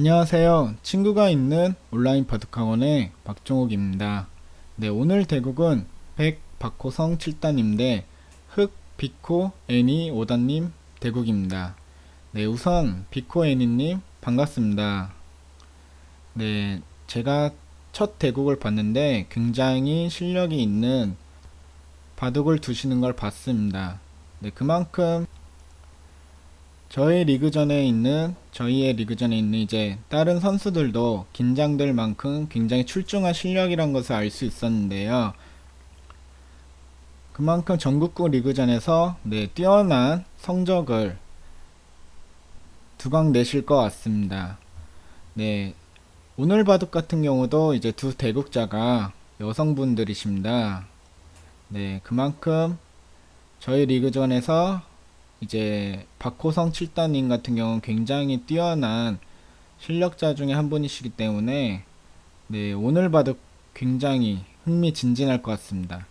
안녕하세요. 친구가 있는 온라인 바둑 학원의 박종욱입니다. 네, 오늘 대국은 백 박호성 7단인데 흑 비코 애니 5단님 대국입니다. 네, 우선 비코 애니님 반갑습니다. 네, 제가 첫 대국을 봤는데 굉장히 실력이 있는 바둑을 두시는 걸 봤습니다. 네, 그만큼 저희 리그전에 있는 저희의 리그전에 있는 이제 다른 선수들도 긴장될 만큼 굉장히 출중한 실력이란 것을 알 수 있었는데요. 그만큼 전국구 리그전에서 네, 뛰어난 성적을 두강 내실 것 같습니다. 네, 오늘 바둑 같은 경우도 이제 두 대국자가 여성분들이십니다. 네, 그만큼 저희 리그전에서 이제 박호성 7단님 같은 경우는 굉장히 뛰어난 실력자 중에 한 분이시기 때문에 네, 오늘 봐도 굉장히 흥미진진할 것 같습니다.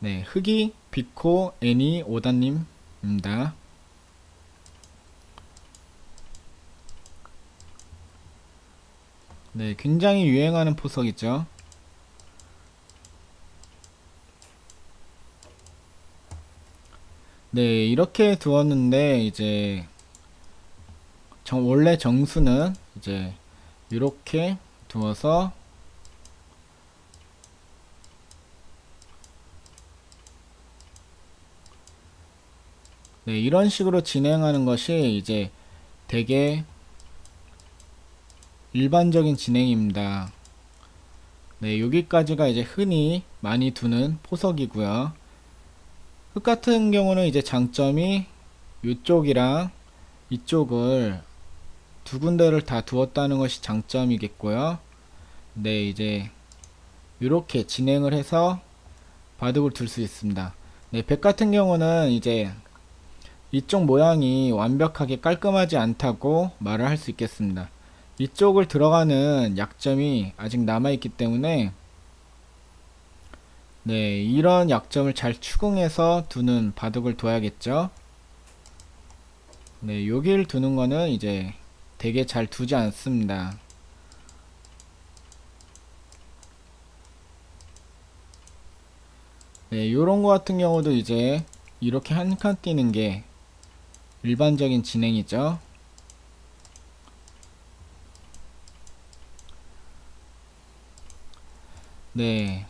네, 흑이 비코 애니 오다님입니다. 네, 굉장히 유행하는 포석이죠. 네, 이렇게 두었는데 이제 정, 원래 정수는 이제 이렇게 두어서 네, 이런 식으로 진행하는 것이 이제 되게 일반적인 진행입니다. 네, 여기까지가 이제 흔히 많이 두는 포석이고요. 흑 같은 경우는 이제 장점이 이쪽이랑 이쪽을 두 군데를 다 두었다는 것이 장점이겠고요. 네, 이제 이렇게 진행을 해서 바둑을 둘 수 있습니다. 네, 백 같은 경우는 이제 이쪽 모양이 완벽하게 깔끔하지 않다고 말을 할 수 있겠습니다. 이쪽을 들어가는 약점이 아직 남아있기 때문에 네, 이런 약점을 잘 추궁해서 두는 바둑을 둬야겠죠. 네, 여기를 두는 거는 이제 되게 잘 두지 않습니다. 네, 요런 거 같은 경우도 이제 이렇게 한칸 띄는 게 일반적인 진행이죠. 네.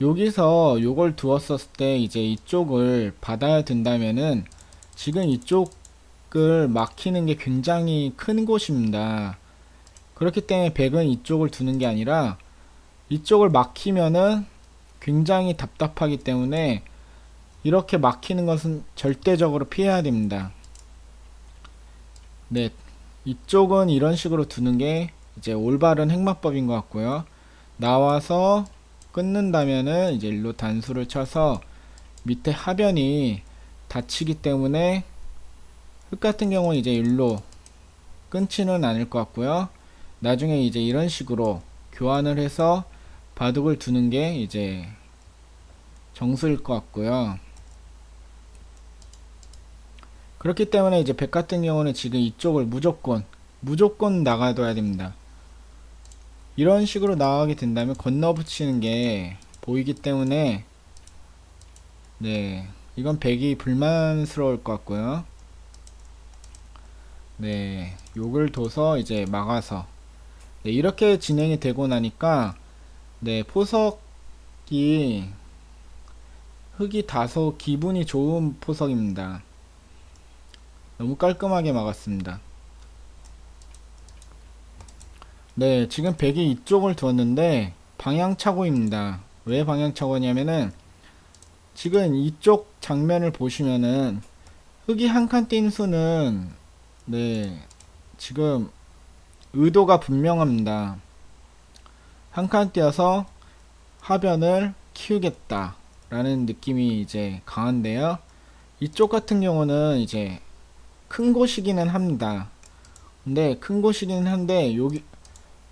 여기서 요걸 두었었을 때 이제 이쪽을 받아야 된다면은 지금 이쪽을 막히는 게 굉장히 큰 곳입니다. 그렇기 때문에 백은 이쪽을 두는 게 아니라 이쪽을 막히면은 굉장히 답답하기 때문에 이렇게 막히는 것은 절대적으로 피해야 됩니다. 네. 이쪽은 이런 식으로 두는 게 이제 올바른 행마법인 것 같고요. 나와서 끊는다면은 이제 일로 단수를 쳐서 밑에 하변이 닫히기 때문에 흙 같은 경우는 이제 일로 끊지는 않을 것 같고요. 나중에 이제 이런 식으로 교환을 해서 바둑을 두는 게 이제 정수일 것 같고요. 그렇기 때문에 이제 백 같은 경우는 지금 이쪽을 무조건 무조건 나가둬야 됩니다. 이런 식으로 나가게 된다면 건너붙이는 게 보이기 때문에 네 이건 백이 불만스러울 것 같고요. 네 욕을 둬서 이제 막아서. 네, 이렇게 진행이 되고 나니까 네 포석이 흙이 다소 기분이 좋은 포석입니다. 너무 깔끔하게 막았습니다 네, 지금 백이 이쪽을 두었는데 방향차고입니다. 왜 방향차고냐면은 지금 이쪽 장면을 보시면은 흙이 한 칸 띈 수는 네, 지금 의도가 분명합니다. 한 칸 띄어서 하변을 키우겠다 라는 느낌이 이제 강한데요. 이쪽 같은 경우는 이제 큰 곳이기는 합니다. 근데 큰 곳이기는 한데 여기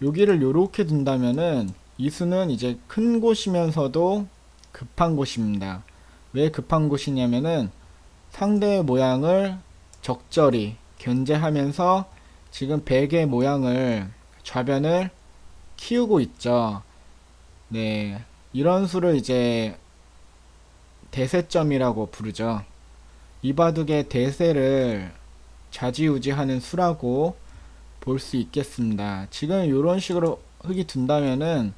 여기를 요렇게 둔다면은 이 수는 이제 큰 곳이면서도 급한 곳입니다. 왜 급한 곳이냐면은 상대의 모양을 적절히 견제하면서 지금 베개 모양을 좌변을 키우고 있죠. 네. 이런 수를 이제 대세점이라고 부르죠. 이 바둑의 대세를 좌지우지하는 수라고 볼 수 있겠습니다. 지금 이런 식으로 흙이 둔다면은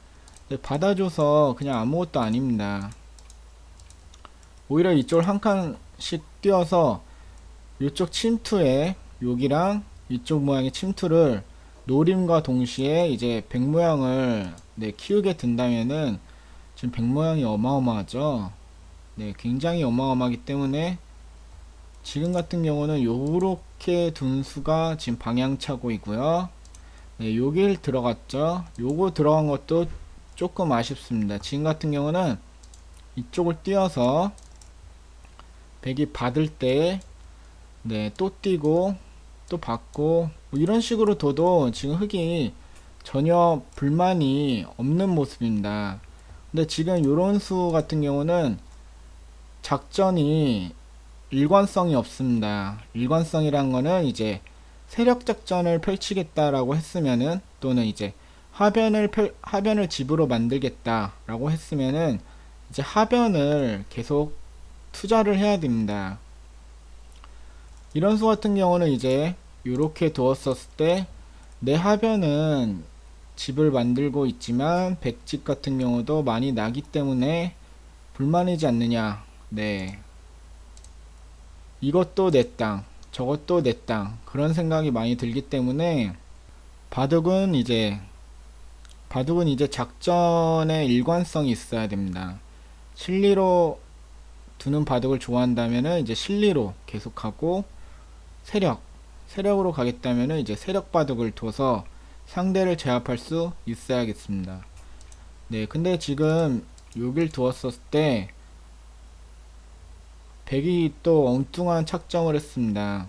받아줘서 그냥 아무것도 아닙니다. 오히려 이쪽을 한 칸씩 띄어서 이쪽 침투에 여기랑 이쪽 모양의 침투를 노림과 동시에 이제 백 모양을 네, 키우게 된다면은 지금 백 모양이 어마어마하죠. 네, 굉장히 어마어마하기 때문에 지금 같은 경우는 요렇게 둔 수가 지금 방향차고이고요. 네, 여길 들어갔죠. 요거 들어간 것도 조금 아쉽습니다. 지금 같은 경우는 이쪽을 띄어서 백이 받을 때 네, 또 띄고 또 받고 뭐 이런 식으로 둬도 지금 흙이 전혀 불만이 없는 모습입니다. 근데 지금 요런 수 같은 경우는 작전이 일관성이 없습니다. 일관성이란 거는 이제 세력 작전을 펼치겠다라고 했으면은 또는 이제 하변을 펼, 하변을 집으로 만들겠다라고 했으면은 이제 하변을 계속 투자를 해야 됩니다. 이런 수 같은 경우는 이제 이렇게 두었었을 때 내 하변은 집을 만들고 있지만 백집 같은 경우도 많이 나기 때문에 불만이지 않느냐. 네. 이것도 내 땅, 저것도 내 땅. 그런 생각이 많이 들기 때문에 바둑은 이제 바둑은 이제 작전의 일관성이 있어야 됩니다. 실리로 두는 바둑을 좋아한다면은 이제 실리로 계속하고 세력 세력으로 가겠다면은 이제 세력 바둑을 둬서 상대를 제압할 수 있어야겠습니다. 네, 근데 지금 여길 두었을 때 백이 또 엉뚱한 착정을 했습니다.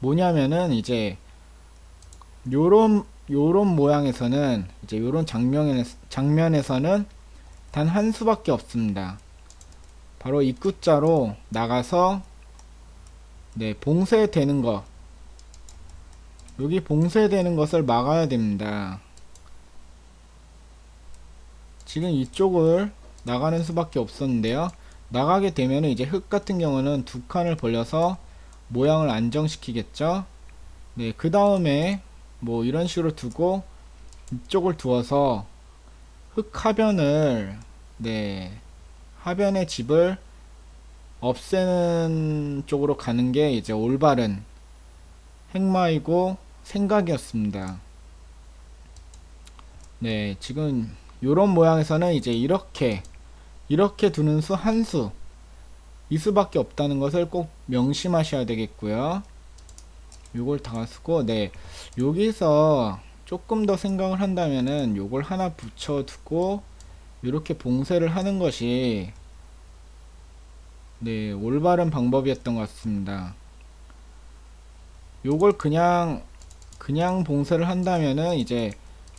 뭐냐면은 이제 요런 요런 모양에서는 이제 요런 장면에, 장면에서는 단 한 수밖에 없습니다. 바로 입구자로 나가서 네, 봉쇄되는 것 여기 봉쇄되는 것을 막아야 됩니다. 지금 이쪽을 나가는 수밖에 없었는데요. 나가게 되면 이제 흙 같은 경우는 두 칸을 벌려서 모양을 안정시키겠죠. 네, 그 다음에 뭐 이런 식으로 두고 이쪽을 두어서 흙 하변을 네 하변의 집을 없애는 쪽으로 가는 게 이제 올바른 행마이고 생각이었습니다. 네, 지금 요런 모양에서는 이제 이렇게 이렇게 두는 수 한 수, 이 수밖에 없다는 것을 꼭 명심하셔야 되겠고요. 요걸 다 쓰고 네 여기서 조금 더 생각을 한다면은 요걸 하나 붙여두고 이렇게 봉쇄를 하는 것이 네 올바른 방법이었던 것 같습니다. 요걸 그냥 그냥 봉쇄를 한다면은 이제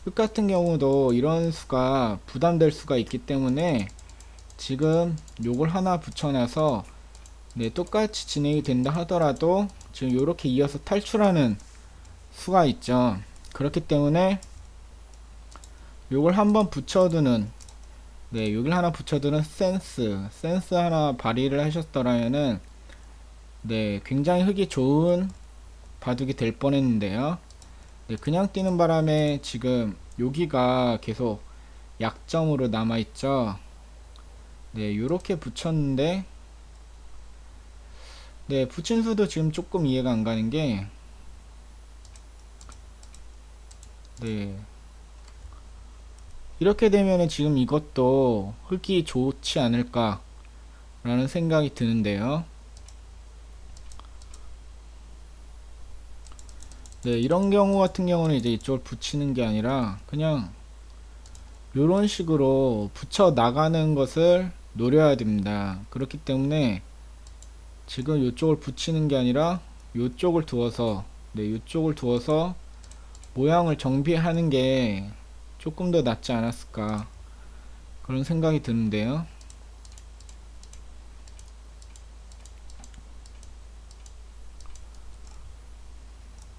끝 같은 경우도 이런 수가 부담될 수가 있기 때문에 지금 요걸 하나 붙여놔서 네 똑같이 진행이 된다 하더라도 지금 이렇게 이어서 탈출하는 수가 있죠. 그렇기 때문에 요걸 한번 붙여두는 네, 여길 하나 붙여두는 센스 센스 하나 발휘를 하셨더라면은 네, 굉장히 흙이 좋은 바둑이 될 뻔했는데요. 네, 그냥 뛰는 바람에 지금 여기가 계속 약점으로 남아있죠. 네, 요렇게 붙였는데 네, 붙인 수도 지금 조금 이해가 안 가는 게, 네. 이렇게 되면은 지금 이것도 흙이 좋지 않을까, 라는 생각이 드는데요. 네, 이런 경우 같은 경우는 이제 이쪽을 붙이는 게 아니라, 그냥, 이런 식으로 붙여 나가는 것을 노려야 됩니다. 그렇기 때문에, 지금 이쪽을 붙이는 게 아니라 이쪽을 두어서 네 이쪽을 두어서 모양을 정비하는 게 조금 더 낫지 않았을까 그런 생각이 드는데요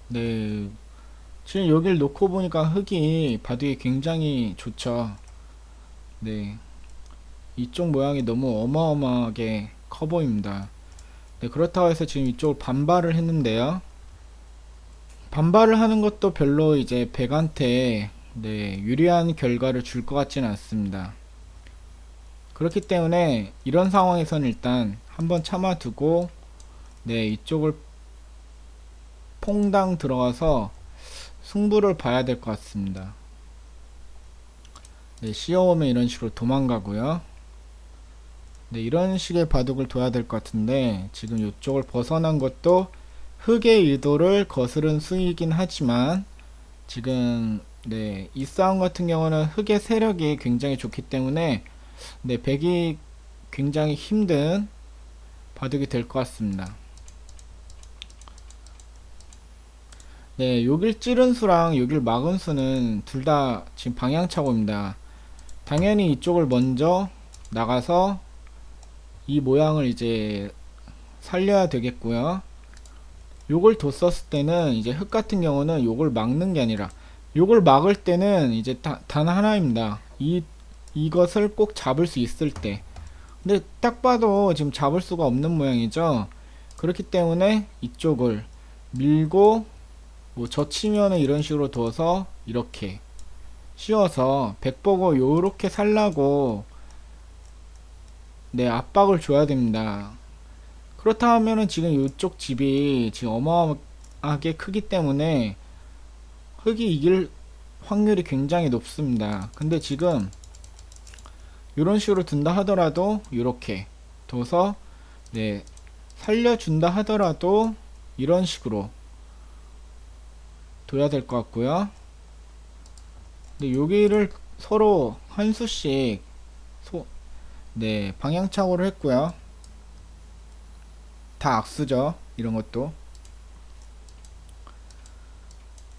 네. 지금 여길 놓고 보니까 흙이 바둑이 굉장히 좋죠. 네. 이쪽 모양이 너무 어마어마하게 커 보입니다. 네, 그렇다고 해서 지금 이쪽을 반발을 했는데요. 반발을 하는 것도 별로 이제 백한테 네, 유리한 결과를 줄 것 같지는 않습니다. 그렇기 때문에 이런 상황에서는 일단 한번 참아두고 네, 이쪽을 퐁당 들어가서 승부를 봐야 될 것 같습니다. 네, 씌어오면 이런 식으로 도망가고요. 네, 이런 식의 바둑을 둬야 될 것 같은데 지금 이쪽을 벗어난 것도 흑의 의도를 거스른 수이긴 하지만 지금 네, 이 싸움 같은 경우는 흑의 세력이 굉장히 좋기 때문에 네, 백이 굉장히 힘든 바둑이 될 것 같습니다. 네, 여길 찌른 수랑 여길 막은 수는 둘 다 지금 방향차고입니다. 당연히 이쪽을 먼저 나가서 이 모양을 이제 살려야 되겠고요. 요걸 뒀었을 때는 이제 흙 같은 경우는 요걸 막는 게 아니라 요걸 막을 때는 이제 다, 단 하나입니다. 이 이것을 꼭 잡을 수 있을 때. 근데 딱 봐도 지금 잡을 수가 없는 모양이죠. 그렇기 때문에 이쪽을 밀고 뭐 젖히면은 이런 식으로 둬서 이렇게 씌워서 백보고 요렇게 살라고 네 압박을 줘야 됩니다. 그렇다 하면은 지금 이쪽 집이 지금 어마어마하게 크기 때문에 흙이 이길 확률이 굉장히 높습니다. 근데 지금 이런 식으로 둔다 하더라도 이렇게 둬서 네 살려준다 하더라도 이런 식으로 둬야 될 것 같고요. 근데 여기를 서로 한 수씩 소, 네 방향 착오를 했고요. 다 악수죠. 이런 것도.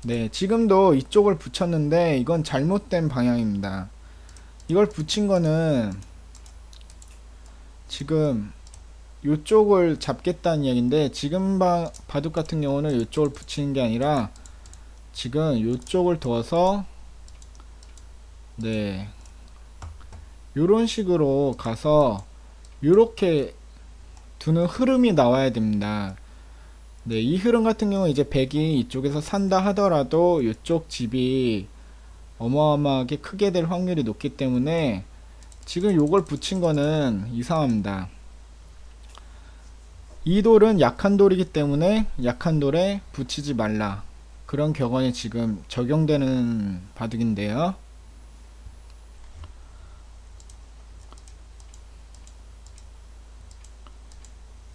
네, 지금도 이쪽을 붙였는데 이건 잘못된 방향입니다. 이걸 붙인 거는 지금 이쪽을 잡겠다는 이야기인데 지금 바, 바둑 같은 경우는 이쪽을 붙이는 게 아니라 지금 이쪽을 둬서 네 요런 식으로 가서 요렇게 두는 흐름이 나와야 됩니다. 네, 이 흐름 같은 경우 이제 백이 이쪽에서 산다 하더라도 이쪽 집이 어마어마하게 크게 될 확률이 높기 때문에 지금 요걸 붙인 거는 이상합니다. 이 돌은 약한 돌이기 때문에 약한 돌에 붙이지 말라. 그런 격언이 지금 적용되는 바둑인데요.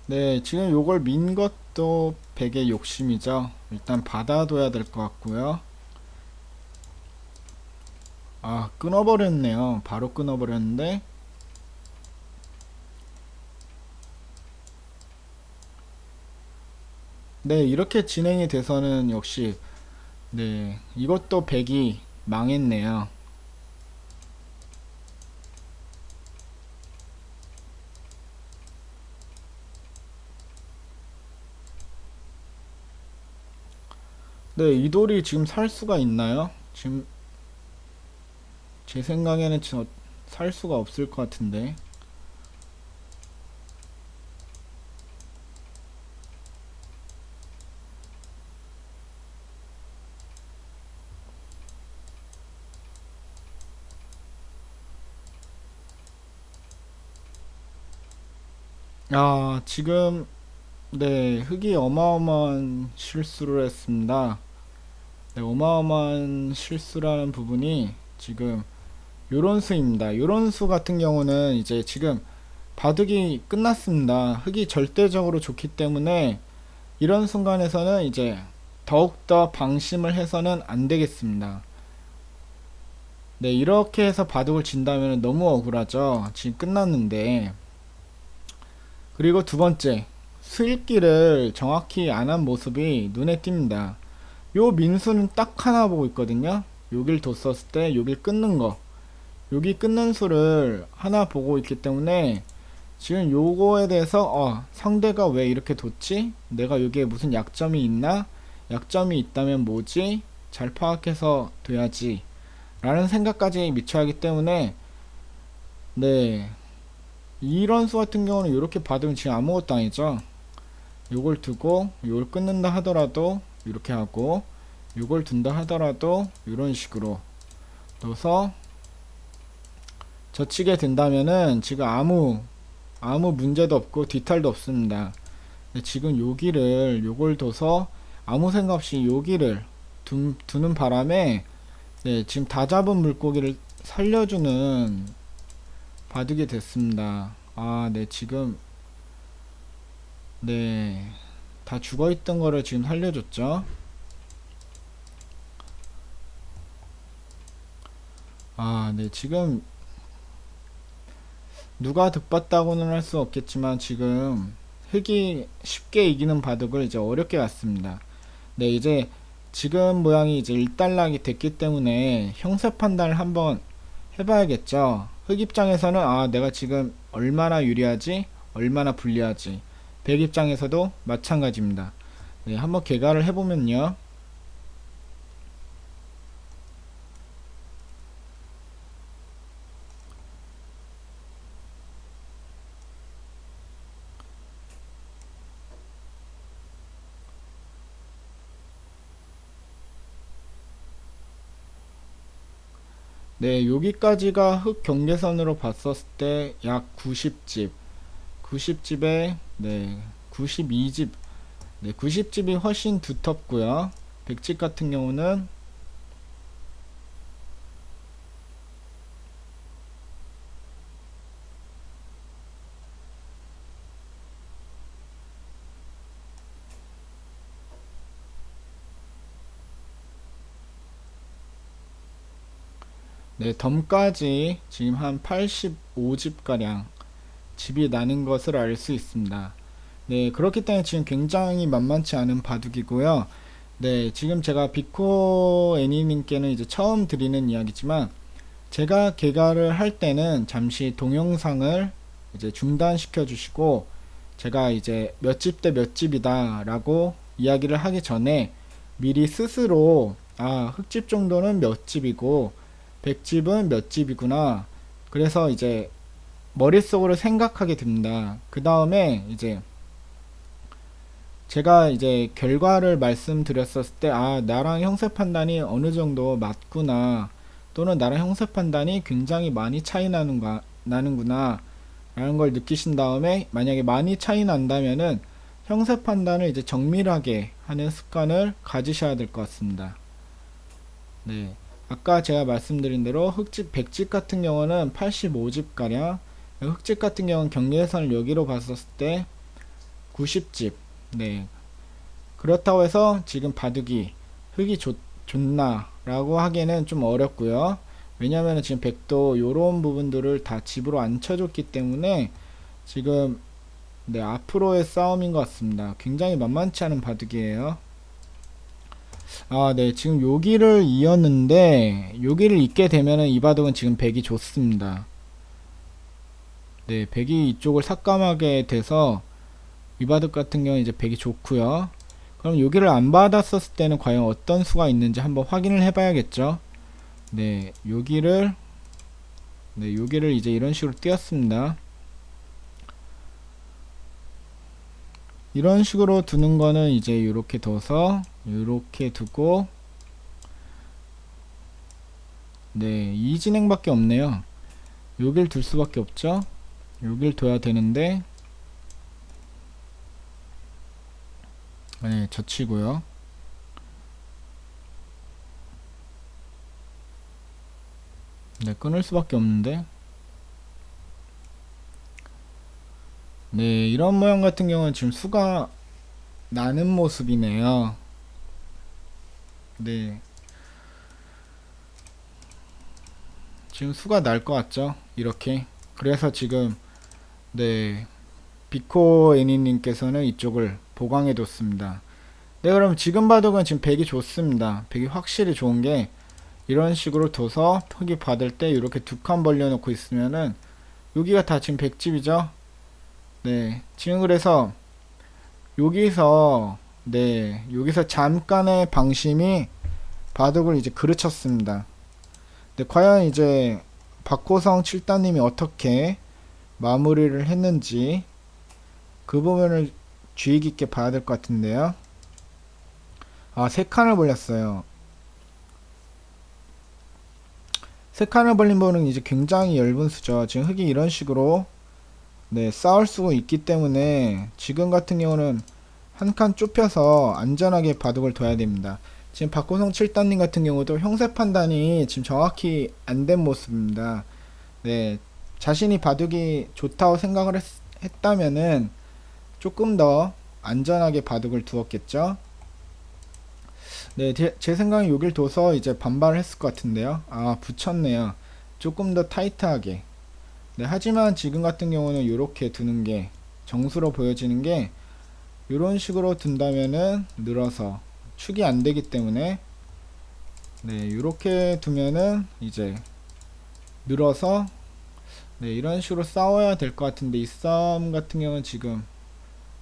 네, 지금 요걸 민 것도 백의 욕심이죠. 일단 받아둬야 될 것 같고요. 아, 끊어버렸네요. 바로 끊어버렸는데. 네, 이렇게 진행이 돼서는 역시, 네, 이것도 백이 망했네요. 네, 이 돌이 지금 살 수가 있나요? 지금 제 생각에는 지금 살 수가 없을 것 같은데. 아, 지금 네, 흙이 어마어마한 실수를 했습니다. 네, 어마어마한 실수라는 부분이 지금 요런 수입니다. 요런 수 같은 경우는 이제 지금 바둑이 끝났습니다. 흙이 절대적으로 좋기 때문에 이런 순간에서는 이제 더욱더 방심을 해서는 안 되겠습니다. 네, 이렇게 해서 바둑을 진다면 너무 억울하죠. 지금 끝났는데. 그리고 두 번째, 수읽기를 정확히 안 한 모습이 눈에 띕니다. 요 민수는 딱 하나 보고 있거든요. 여길 뒀었을 때 여길 끊는 거. 여기 끊는 수를 하나 보고 있기 때문에 지금 요거에 대해서 어, 상대가 왜 이렇게 뒀지? 내가 여기에 무슨 약점이 있나? 약점이 있다면 뭐지? 잘 파악해서 둬야지. 라는 생각까지 미쳐야 하기 때문에, 네. 이런 수 같은 경우는 이렇게 받으면 지금 아무것도 아니죠. 요걸 두고, 요걸 끊는다 하더라도, 이렇게 하고, 요걸 둔다 하더라도, 이런 식으로 둬서, 젖히게 된다면은, 지금 아무, 아무 문제도 없고, 뒤탈도 없습니다. 지금 여기를, 요걸 둬서, 아무 생각 없이 여기를 두, 두는 바람에 네, 지금 다 잡은 물고기를 살려주는 바둑이 됐습니다. 아, 네, 지금 네, 다 죽어있던 거를 지금 살려줬죠. 아, 네, 지금 누가 득봤다고는 할 수 없겠지만 지금 흑이 쉽게 이기는 바둑을 이제 어렵게 갔습니다. 네, 이제 지금 모양이 이제 일단락이 됐기 때문에 형세 판단을 한번 해봐야겠죠. 흑 입장에서는 아, 내가 지금 얼마나 유리하지? 얼마나 불리하지? 백 입장에서도 마찬가지입니다. 네, 한번 개가를 해보면요. 네, 여기까지가 흑 경계선으로 봤었을 때 약 90집. 90집에 네, 92집. 네, 90집이 훨씬 두텁고요. 100집 같은 경우는 네, 덤까지 지금 한 85집가량 집이 나는 것을 알 수 있습니다. 네, 그렇기 때문에 지금 굉장히 만만치 않은 바둑이고요. 네, 지금 제가 비코 애니님께는 이제 처음 드리는 이야기지만 제가 개가를 할 때는 잠시 동영상을 이제 중단시켜 주시고 제가 이제 몇 집 대 몇 집이다 라고 이야기를 하기 전에 미리 스스로 아 흑집 정도는 몇 집이고 100집은 몇 집이구나. 그래서 이제 머릿속으로 생각하게 됩니다. 그 다음에 이제 제가 이제 결과를 말씀드렸었을 때, 아, 나랑 형세 판단이 어느 정도 맞구나. 또는 나랑 형세 판단이 굉장히 많이 차이 나는가, 나는구나. 라는 걸 느끼신 다음에, 만약에 많이 차이 난다면은 형세 판단을 이제 정밀하게 하는 습관을 가지셔야 될 것 같습니다. 네. 아까 제가 말씀드린 대로 흑집 100집 같은 경우는 85집 가량 흑집 같은 경우는 경계 선을 여기로 봤었을 때 90집. 네. 그렇다고 해서 지금 바둑이 흑이 좋, 좋나 라고 하기에는 좀 어렵고요. 왜냐면 지금 백도 요런 부분들을 다 집으로 안 쳐줬기 때문에 지금 네 앞으로의 싸움인 것 같습니다. 굉장히 만만치 않은 바둑이에요. 아, 네. 지금 여기를 이었는데 여기를 잇게 되면은 이 바둑은 지금 백이 좋습니다. 네, 백이 이쪽을 삭감하게 돼서 이 바둑 같은 경우는 이제 백이 좋고요. 그럼 여기를 안 받았었을 때는 과연 어떤 수가 있는지 한번 확인을 해봐야겠죠. 네, 여기를 네, 여기를 이제 이런 식으로 띄었습니다. 이런 식으로 두는 거는 이제 이렇게 둬서 이렇게 두고 네, 이 진행밖에 없네요. 여길 둘 수밖에 없죠. 여길 둬야 되는데 네, 젖히고요. 네, 끊을 수밖에 없는데 네, 이런 모양 같은 경우는 지금 수가 나는 모습이네요. 네. 지금 수가 날 것 같죠? 이렇게. 그래서 지금, 네. 비코 애니님께서는 이쪽을 보강해 뒀습니다. 네, 그럼 지금 바둑은 지금 백이 좋습니다. 백이 확실히 좋은 게, 이런 식으로 둬서 턱이 받을 때 이렇게 두 칸 벌려놓고 있으면은, 여기가 다 지금 백집이죠? 네. 지금 그래서, 여기서 네, 여기서 잠깐의 방심이 바둑을 이제 그르쳤습니다. 네, 과연 이제 박호성 7단님이 어떻게 마무리를 했는지 그 부분을 주의 깊게 봐야 될 것 같은데요. 아, 세 칸을 벌렸어요. 세 칸을 벌린 부분은 이제 굉장히 얇은 수죠. 지금 흙이 이런 식으로 네, 쌓을 수가 있기 때문에 지금 같은 경우는 한 칸 좁혀서 안전하게 바둑을 둬야 됩니다. 지금 박호성 7단님 같은 경우도 형세 판단이 지금 정확히 안 된 모습입니다. 네, 자신이 바둑이 좋다고 생각을 했, 했다면은 조금 더 안전하게 바둑을 두었겠죠. 네, 제, 제 생각엔 여길 둬서 이제 반발을 했을 것 같은데요. 아, 붙였네요. 조금 더 타이트하게. 네, 하지만 지금 같은 경우는 이렇게 두는 게 정수로 보여지는 게 이런 식으로 둔다면은 늘어서 축이 안 되기 때문에 네, 이렇게 두면은 이제 늘어서 네, 이런 식으로 싸워야 될 것 같은데 이 싸움 같은 경우는 지금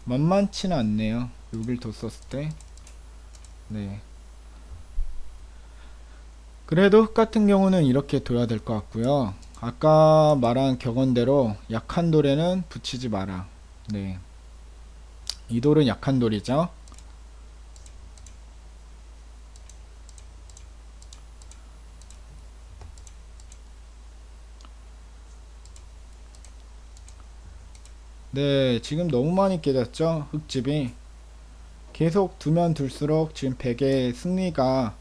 만만치는 않네요. 여길 뒀었을 때. 네. 그래도 흙 같은 경우는 이렇게 둬야 될 것 같고요. 아까 말한 격언대로 약한 돌에는 붙이지 마라. 네. 이 돌은 약한 돌이죠. 네, 지금 너무 많이 깨졌죠? 흙집이. 계속 두면 둘수록 지금 백의 승리가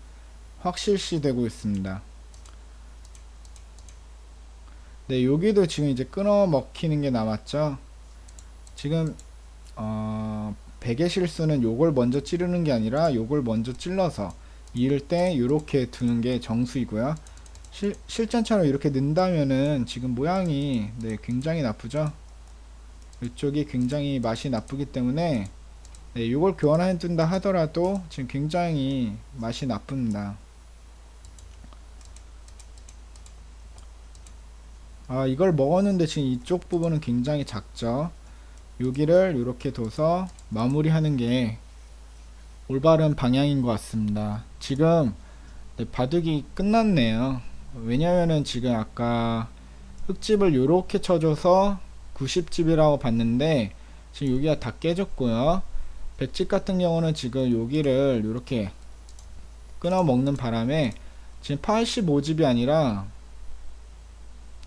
확실시 되고 있습니다. 네, 여기도 지금 이제 끊어 먹히는 게 남았죠. 지금 어, 백의 실수는 요걸 먼저 찌르는 게 아니라 요걸 먼저 찔러서 이을 때 요렇게 두는 게 정수이고요. 실, 실전처럼 이렇게 는다면은 지금 모양이 네, 굉장히 나쁘죠. 이쪽이 굉장히 맛이 나쁘기 때문에 네, 이걸 교환해 둔다 하더라도 지금 굉장히 맛이 나쁩니다. 아 이걸 먹었는데 지금 이쪽 부분은 굉장히 작죠. 여기를 이렇게 둬서 마무리하는 게 올바른 방향인 것 같습니다. 지금 네, 바둑이 끝났네요. 왜냐면은 지금 아까 흙집을 이렇게 쳐줘서 90집이라고 봤는데 지금 여기가 다 깨졌고요. 백집 같은 경우는 지금 여기를 이렇게 끊어 먹는 바람에 지금 85집이 아니라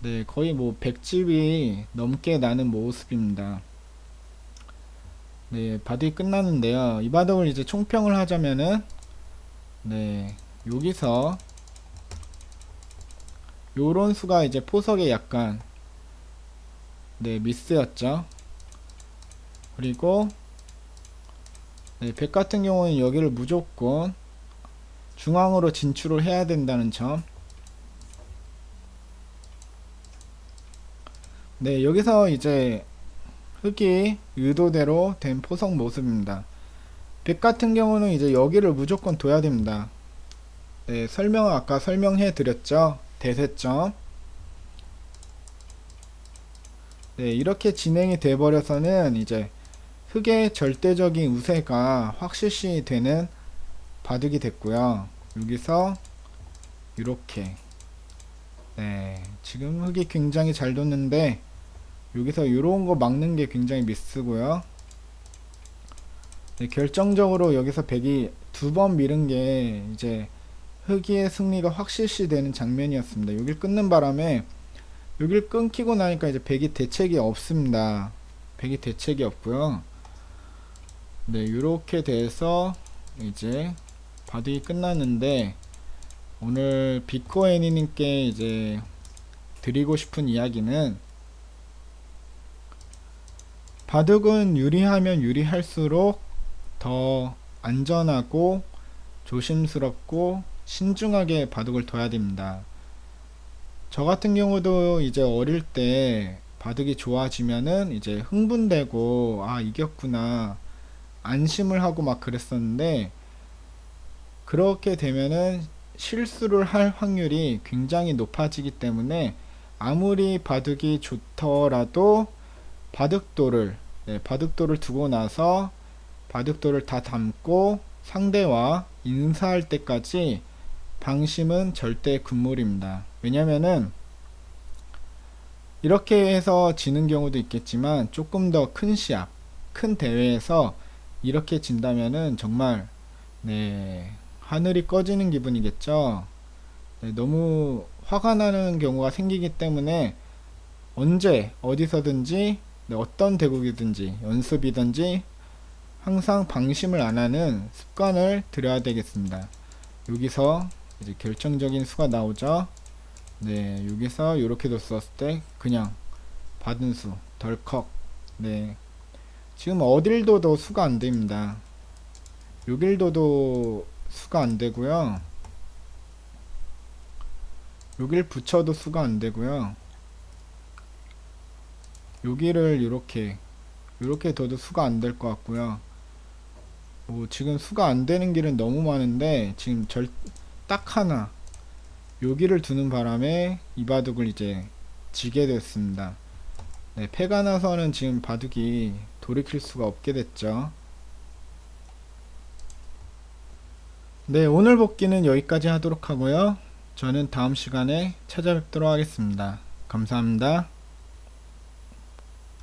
네 거의 뭐 100집이 넘게 나는 모습입니다. 네 바둑이 끝났는데요. 이 바둑을 이제 총평을 하자면은 네 여기서 요런 수가 이제 포석에 약간 네, 미스였죠. 그리고 네, 100 같은 경우는 여기를 무조건 중앙으로 진출을 해야 된다는 점. 네, 여기서 이제 흙이 의도대로 된 포석 모습입니다. 100 같은 경우는 이제 여기를 무조건 둬야 됩니다. 네, 설명을 아까 설명해 드렸죠. 대세점. 네, 이렇게 진행이 돼 버려서는 이제 흙의 절대적인 우세가 확실시 되는 바둑이 됐고요. 여기서 이렇게 네, 지금 흙이 굉장히 잘 뒀는데 여기서 이런 거 막는 게 굉장히 미스고요. 네, 결정적으로 여기서 백이 두 번 밀은 게 이제 흑이의 승리가 확실시 되는 장면이었습니다. 여길 끊는 바람에 여기를 끊기고 나니까 이제 백이 대책이 없습니다. 백이 대책이 없고요. 네, 이렇게 돼서 이제 바둑이 끝났는데 오늘 비코 애니님께 이제 드리고 싶은 이야기는 바둑은 유리하면 유리할수록 더 안전하고 조심스럽고 신중하게 바둑을 둬야 됩니다. 저 같은 경우도 이제 어릴 때 바둑이 좋아지면은 이제 흥분되고 아 이겼구나 안심을 하고 막 그랬었는데 그렇게 되면은 실수를 할 확률이 굉장히 높아지기 때문에 아무리 바둑이 좋더라도 바둑돌을 네, 바둑돌을 두고 나서 바둑돌을 다 담고 상대와 인사할 때까지 방심은 절대 금물입니다. 왜냐면은 이렇게 해서 지는 경우도 있겠지만 조금 더 큰 시합, 큰 대회에서 이렇게 진다면은 정말 네 하늘이 꺼지는 기분이겠죠. 네, 너무 화가 나는 경우가 생기기 때문에 언제 어디서든지 네, 어떤 대국이든지 연습이든지 항상 방심을 안 하는 습관을 들여야 되겠습니다. 여기서 이제 결정적인 수가 나오죠. 네, 여기서 이렇게 뒀었을 때 그냥 받은 수 덜컥. 네, 지금 어딜 둬도 수가 안 됩니다. 여길 둬도 수가 안 되고요. 여길 붙여도 수가 안 되고요. 여기를 이렇게 이렇게 둬도 수가 안 될 것 같고요. 뭐 지금 수가 안 되는 길은 너무 많은데 지금 절 딱 하나 여기를 두는 바람에 이 바둑을 이제 지게 됐습니다. 네, 패가 나서는 지금 바둑이 돌이킬 수가 없게 됐죠. 네, 오늘 복귀는 여기까지 하도록 하고요. 저는 다음 시간에 찾아뵙도록 하겠습니다. 감사합니다.